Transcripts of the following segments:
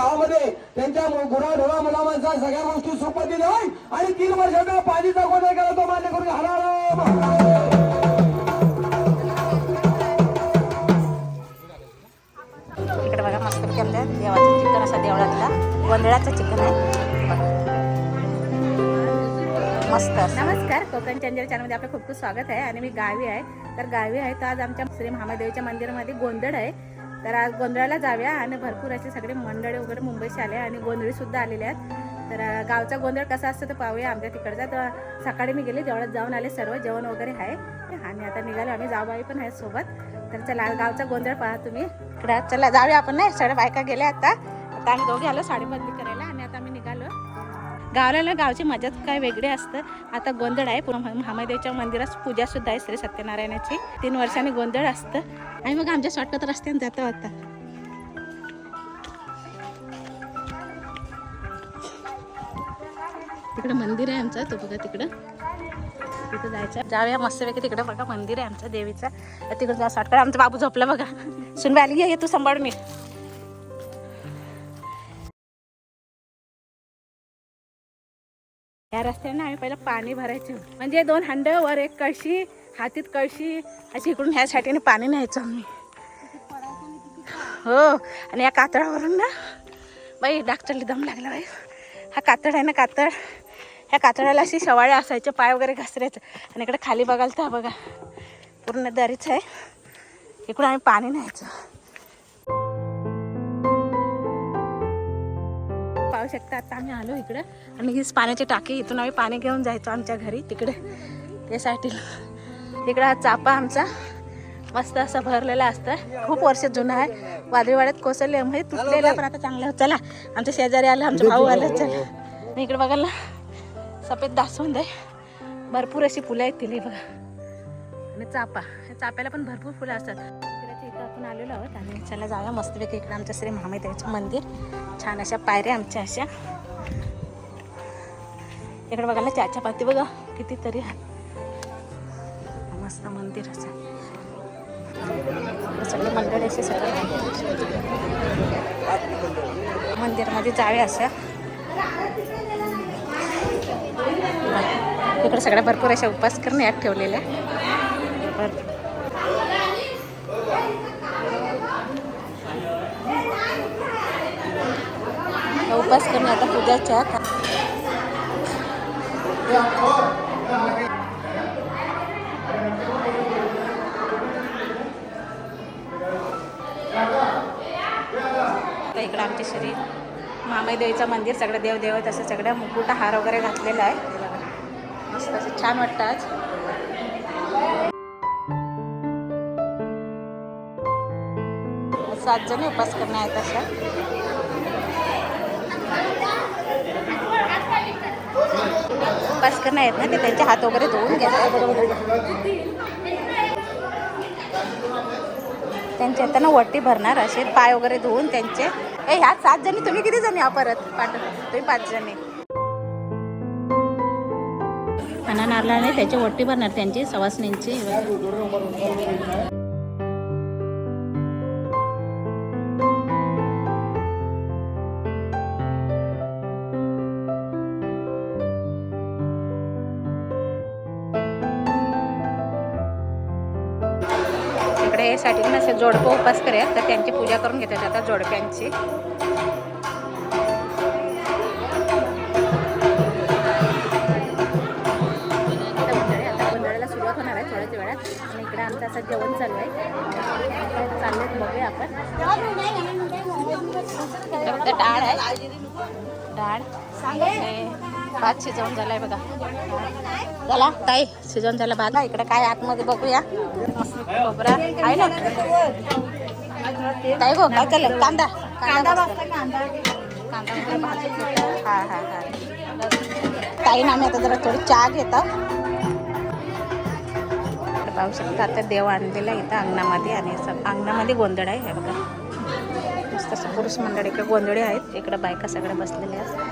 गावामध्ये त्यांच्या गुरा ढोरा मुला माणसा सगळ्या गोष्टी सुपती देऊन आणि तीन वर्षाचा पाणीचा गोंधळ केला तो मान्य करून हरा इकडे बघा मस्त केलं देवाचं चिकन असा देवळातला. गोंधळाचं चिकन आहे. मस्त. नमस्कार कोकण चंद्र चॅनलमध्ये आपलं खूप खूप स्वागत आहे. आणि मी गावी आहे. तर गावी आहे तर आज आमच्या श्री महादेवीच्या मंदिरामध्ये गोंधळ आहे. तर आज गोंधळाला जाऊया आणि भरपूर असे सगळे मंडळी वगैरे मुंबईचे आले आणि गोंधळी सुद्धा आलेले आहेत. तर गावचा गोंधळ कसा असतो तर पाहूया आमच्या तिकडचा. तर सकाळी मी गेले देवळात जाऊन आले सर्व जेवण वगैरे आहे. आणि आता निघालो आम्ही जाऊबाई पण आहेत सोबत. तर चला गावचा गोंधळ पाहा तुम्ही. इकडं चला जाऊया आपण नाही सगळ्या बायका गेल्या आता. आता आम्ही दोघे आलो साडीमधली करायला. गावाला ना गावची मजाच काय वेगळी असतं. आता गोंधळ आहे. पुन्हा महादेवच्या मंदिरात पूजा सुद्धा आहे श्री सत्यनारायणाची. तीन वर्षांनी गोंधळ असतं. आणि मग आमच्या शॉर्टकट रस्त्याने जातो आता. तिकडं मंदिर आहे आमचं. तो बघा तिकडं. तिथं जायचं. जाऊया मस्तपैकी तिकडं बघा. मंदिर आहे आमचं देवीचं. तिकडं जा शॉर्टकट आमचा बाबू झोपला बघा. सुनबाई आली. ये तू सांभाळ मी या रस्त्याने आम्ही पहिलं पाणी भरायचो. म्हणजे दोन हंड वर एक कळशी हातीत कळशी अशी इकडून ह्या साठीने पाणी न्यायचो आम्ही. हो आणि या कातळावरून ना बाई डाक्टरला दम लागला बाई. हा कातळ आहे ना कातळ. ह्या कातळाला अशी शवाळे असायचे पाय वगैरे घसरायचं. आणि इकडे खाली बघाल तर बघा पूर्ण दरीच आहे. इकडून आम्ही पाणी न्यायचं. पाहू शकता. आता आम्ही आलो इकडं. आणि हीच पाण्याची टाकी इथून आम्ही पाणी घेऊन जायचो आमच्या घरी तिकडे. त्यासाठी इकडं हा चापा आमचा मस्त असा भरलेला असतं. खूप वर्ष जुना आहे. वादळी वाड्यात कोसळले म्हणजे तुटलेला पण आता चांगला. चला आमच्या शेजारी आलं आमचे भाऊ आलं. चला. आणि इकडे बघाल ना सफेद दासवंद आहे. भरपूर अशी फुलं आहेत तिला बघा. आणि चापा. चाप्याला पण भरपूर फुलं असतात. आपण आलेलो आहोत आणि चला जाऊया मस्तपैकी इकडे आमच्या श्री महामेदेवीचं मंदिर. छान अशा पायऱ्या आमच्या अशा. इकडे बघायला चाच्या पाती बघा कितीतरी. मस्त मंदिर असं. सगळे मंडळ असे सगळे मंदिरमध्ये जावे असं. इकडे सगळ्या भरपूर अशा उपास करून यात ठेवलेल्या. उपास करून आता पूजाच्या. आता इकडं आमचे श्री मामाईदेवीचं मंदिर सगळं देवदेव तसं असं सगळं मुकुटा हार वगैरे घातलेला आहे. मस्त असं छान वाटतं आज. सात जण उपास करणं आहेत अशा उपास करणं आहेत ना ते त्यांचे हात वगैरे धुवून घेतात. त्यांच्या त्यांना वट्टी भरणार असे पाय वगैरे धुवून त्यांचे. ए ह्या सात जणी तुम्ही किती जणी परत पाठ तुम्ही पाच जणी. खाना नाही त्याची वट्टी भरणार त्यांची सवासणींची. इकडे हे साठी पण असे जोडपं उपास करूया. तर त्यांची पूजा करून घेतात आता जोडप्यांची. गोंधळाला सुरुवात होणार आहे थोड्याच वेळात. आणि इकडे आमचं असं जेवण चालू आहे. चाललेत बघूया आपण. डाळ आहे. डाळ. भात शिजवून झालाय बघा. चला ताई शिजवून झाला भात. ना इकडे काय आतमध्ये बघूया. खोबरा आहे ना? ताई गो काय केलं कांदा. कांदा कांदा हा हा हा. ताई ना आम्ही आता जरा थोडी चहा घेतो. पाहू शकता आता देव आणलेला इथं अंगणामध्ये आणि असं अंगणामध्ये गोंधळ आहे हे बघा. मस्त पुरुष मंडळ इकडे गोंधळी आहेत. इकडे बायका सगळ्या बसलेल्या आहेत.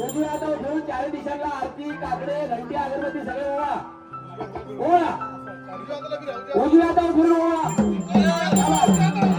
उजव्या हातावर फिरून चार दिशांना आरती काकडे घंटी अगरबत्ती सगळे ओळा ओळा उजव्या हातावर फिरून ओळा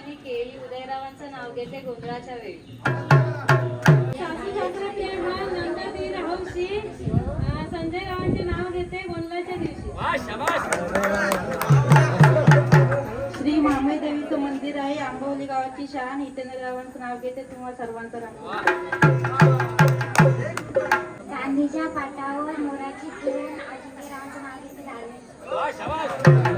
आणि केली उदयरावांचं नाव घेते गोंधळाच्या वेळी सासू संजय रावांचे नाव घेते गोंधळाच्या दिवशी श्री महामाई देवीचं मंदिर आहे आंबवली गावाची शान हितेंद्ररावांचं नाव घेते तुम्हा सर्वांचं नाव गांधीच्या पाटावर मोराची किरण 来上がる!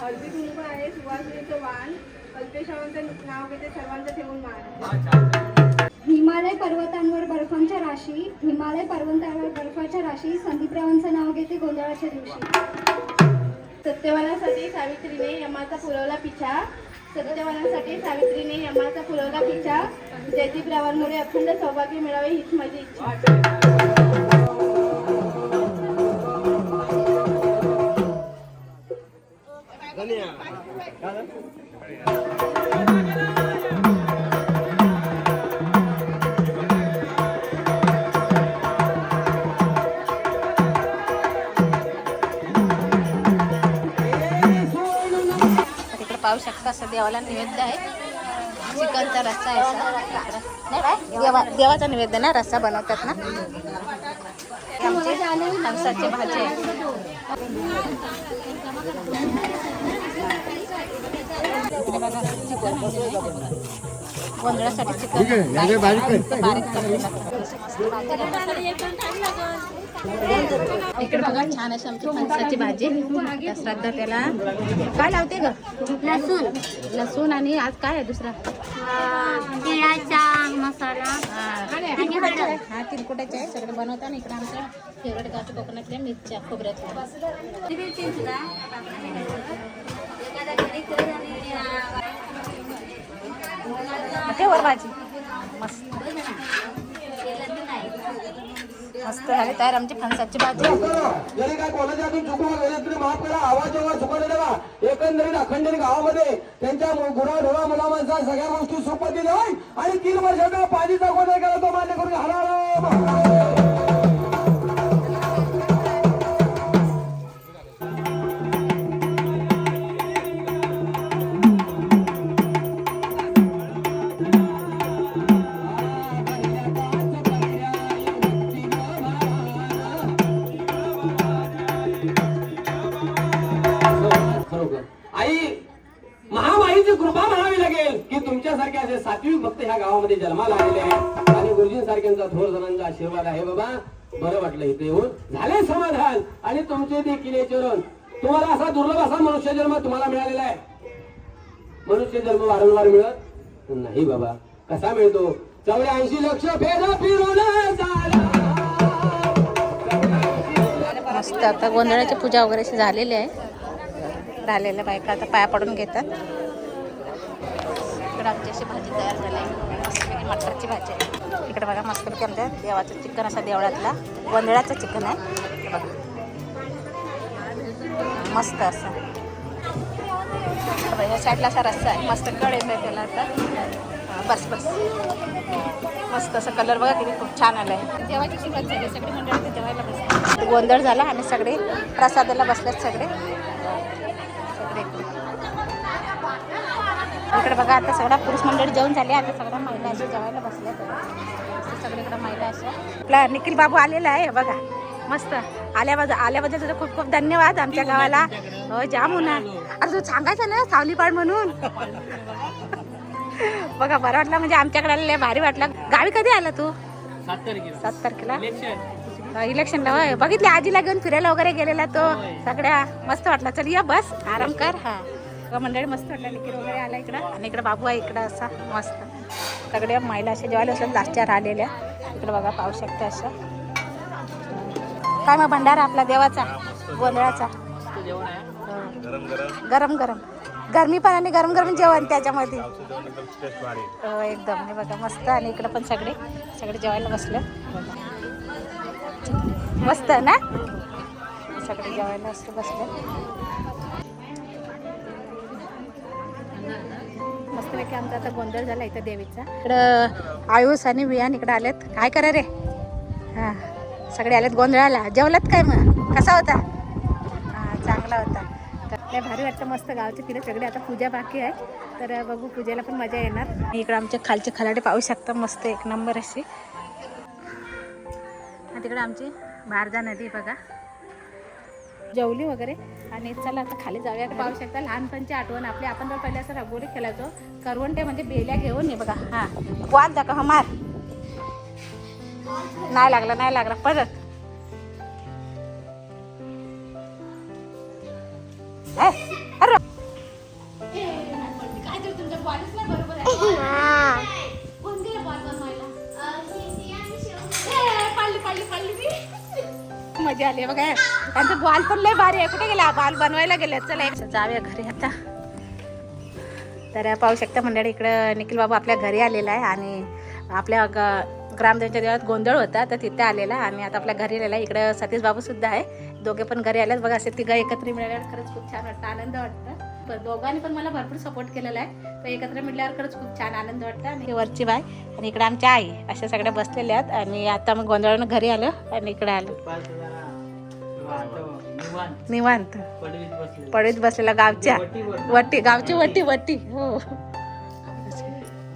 हळदी कुंकू आहे सुवासिनीचं वाण. कल्पेशावांचं नाव घेते सर्वांचं ठेवून मान हिमालय पर्वतांवर बर्फांच्या राशी. हिमालय पर्वतांवर बर्फाच्या राशी. संदीपरावांचं नाव घेते गोंधळाच्या दिवशी. सत्यवानासाठी सावित्रीने यमाचा पुरवला पिछा. सत्यवानासाठी सावित्रीने यमाचा पुरवला पिछा. जयदीपरावांमुळे अखंड सौभाग्य मिळावे हीच माझी इच्छा. पाहू शकता असं देवाला नैवेद्य आहे. चिकनचा रस्सा आहे नाही देवा देवाचा नैवेद्य ना रस्सा बनवतात ना. आमचे हंसाची भाजी आहे. गोंधळासाठी चिकन बारीक बारीक इकडे बघा छान अशी आमची फणसाची भाजी. श्रद्धा त्याला काय लावते ग? लसूण. लसूण आणि आज काय आहे दुसरा? तिळाचा मसाला. हा. तिरकुटाचे आहे. सगळं बनवताना इकडे आमच्या फेवरेट गावच्या कोकणातल्या मिरच्या खोबऱ्यातल्या. ठेवर भाजी मस्त मस्त झाली तयार आमची फणसाची भाजी. जरी काय कोणाच्या हातून चुकू गेले तरी माफ करा. आवाज जेव्हा चुकवले तेव्हा एकंदरीत अखंडित गावामध्ये त्यांच्या गुरा ढोळा मुला माणसा सगळ्या गोष्टी सोपत दिल्या आणि तीन वर्षाचा पाणी दाखवण्यात केला तो मान्य करून हरा तुमच्या थोर जणांचा आशीर्वाद आहे बाबा. बरं वाटलं इथे येऊन. झाले समाधान. आणि तुमचे देखील चरण. तुम्हाला असा दुर्लभ असा मनुष्य जन्म तुम्हाला मिळालेला आहे. मनुष्य जन्म वारंवार मिळत नाही बाबा. कसा मिळतो? चौऱ्याऐंशी लक्ष फेरा फिरून मस्त. आता गोंधळाची पूजा वगैरे अशी झालेली आहे. राहिलेल्या बायका आता पाया पडून घेतात. इकडे आमची अशी भाजी तयार झाली मटरची भाजी आहे. इकडे बघा मस्तपैकी आमच्या देवाचं चिकन असा देवळातला गोंधळाचं चिकन आहे. बघा. मस्त असं. बघा, या साईडला असा रस्सा आहे. मस्त कळ येत आहे त्याला आता. बस बस. मस्त असं कलर बघा किती खूप छान आलाय. जेवायची सुरुवात झाली सगळे मंडळी ते जेवायला बसले. गोंधळ झाला आणि सगळे प्रसादाला बसलेत सगळे. इकडे बघा आता सगळ्या पुरुष मंडळी जेवण झाले. आता सगळ्या महिला अशा जेवायला बसल्या सगळीकडे महिला अशा. आपला निखिल बाबू आलेला आहे बघा. मस्त. आल्याबद्दल आल्याबद्दल तुझं खूप खूप धन्यवाद आमच्या गावाला. हो जाम होणार अरे तू सांगायचं ना सावलीपाड म्हणून. बघा बरं वाटलं म्हणजे आमच्याकडे आलेलं भारी वाटलं. गावी कधी आला तू? सात तारखेला. हा, इलेक्शनला होय. बघितले आजीला घेऊन फिरायला वगैरे गेलेला तो सगळ्या. मस्त वाटला. चल या बस. आराम कर. हा. बघा, मंडळी मस्त वाटलं. निकीर वगैरे आला इकडं. आणि इकडं बाबू आहे इकडं असा मस्त. सगळ्या महिला अशा जेवायला असल्या लास्टच्या राहिलेल्या. इकडं बघा पाहू शकते अशा काय मग भंडारा आपला देवाचा? गोंधळाचा? गरम गरम. गरमी पण आणि गरम गरम जेवण त्याच्यामध्ये. हो, एकदम. बघा मस्त. आणि इकडं पण सगळे सगळे जेवायला बसले. मस्त ना? सगळे जेवायला असं बसले. मस्तपैकी आमचा आता गोंधळ झाला इथं देवीचा. इकडं आयुष आणि वियान इकडं आलेत. काय करा रे? हां सगळे आलेत गोंधळाला. जेवलात काय मग? कसा होता? हां चांगला होता. तर लय भारी वाटतं मस्त गावचे तिथे सगळे आता पूजा बाकी आहे. तर बघू पूजेला पण मजा येणार. इकडं आमचे खालचे खलाडे पाहू शकता मस्त एक नंबर अशी. आणि तिकडे आमची बारजा नदी बघा. जेवली वगैरे. आणि चला आता खाली जाऊया. पाहू शकता लहानपणची आठवण आपली. आपण जर पहिले असं रंगोली खेळायचो. करवंटे म्हणजे बेल्या घेऊन ये बघा. हां. वाद दाखव हा मार. नाही लागला नाही लागला. परत. मजा आली बघा. त्यांचं बॉल पण लय भारी आहे. कुठे गेला? बॉल बनवायला गेले चला एक जाऊया घरी आता. तर पाहू शकता मंडळी इकडं निखिल बाबा आपल्या घरी आलेला आहे आणि आपल्या ग ग्रामदेवच्या देवात गोंधळ होता तर तिथे आलेला आणि आता आपल्या घरी आलेला आहे. इकडं सतीश बाबू सुद्धा आहे. दोघे पण घरी आल्यात बघा असे तिघं एकत्र मिळाल्यावर खरंच खूप छान वाटतं. आनंद वाटतं. पण दोघांनी पण मला भरपूर सपोर्ट केलेला आहे. तर एकत्र मिळाल्यावर खरंच खूप छान आनंद वाटतं. आणि वरची बाय आणि इकडं आमच्या आई अशा सगळ्या बसलेल्या आहेत. आणि आता मग गोंधळानं घरी आलो आणि इकडे आलो. निवांत. पडवीत बसलेला. गावच्या. वट्टी गावची वट्टी वट्टी हो.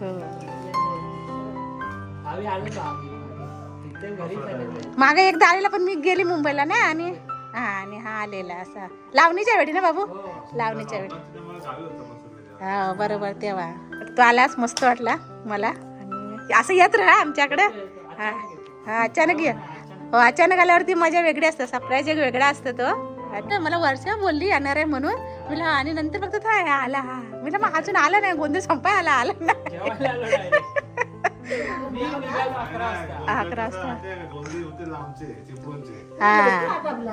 हो. मागे एकदा आलेला पण मी गेली मुंबईला ना आणि हा आणि हा आलेला असा. लावणीच्या वेळी ना बाबू? लावणीच्या वेळी. हा बरोबर तेव्हा. तो आलाच मस्त वाटला मला. आणि असं येत राहा आमच्याकडं. हा हा अचानक ये. हो अचानक आल्यावरती मजा वेगळी असते सरप्राईज एक वेगळा असतो तो. आता मला वर्षा बोलली येणार आहे म्हणून. मी आणि नंतर फक्त तो आला हा. मी मग अजून आला नाही गोंधळ संपाय आला आला नाही. अकरा वाजता. हा.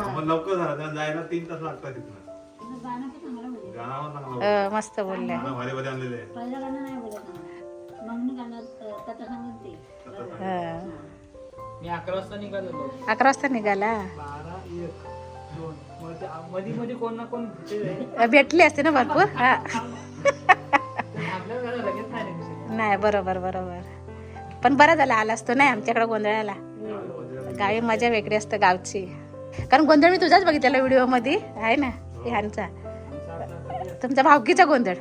मग लवकर झालं त्यांना जायला तीन तास लागतात तिथनं. गाणं पण चांगलं अ, मस्त बोलले. गाणं भारी भारी आणलेले. हा. मी अकरा वाजता निघालेलो अकरा वाजता निघाला? बारा एक दोन. मग ते मध्ये मध्ये कोण ना कोण भेटेल. भेटली असते ना भरपूर? हा. नाही बरोबर बरोबर. पण बरं झालं आला असतो नाही आमच्याकडे गोंधळाला. गावी मजा वेगळी असते गावची. कारण गोंधळ मी तुझाच बघितलेला व्हिडिओमध्ये आहे ना ह्यांचा तुमचा भावकीचा गोंधळ.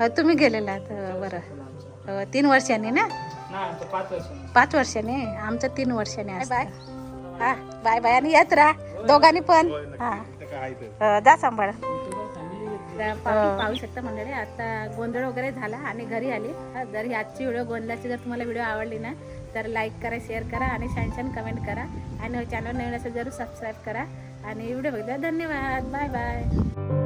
अ, तुम्ही गेलेला बरं. अ, तीन वर्षांनी ना? पाच वर्ष पाच वर्षांनी? आमचं तीन वर्षांनी बाय हा बाय बाय आणि येत राहा. दोघांनी पण. हा. जा सांभाळ. पाहू शकता मंडळी. आता गोंधळ वगैरे झाला आणि घरी आली. जर ही आजची व्हिडिओ गोंधळाची जर तुम्हाला व्हिडिओ आवडली ना तर लाईक करा शेअर करा आणि छान छान कमेंट करा. आणि चॅनल नवीन असेल जरूर सबस्क्राईब करा. आणि व्हिडिओ बघितला धन्यवाद. Bye bye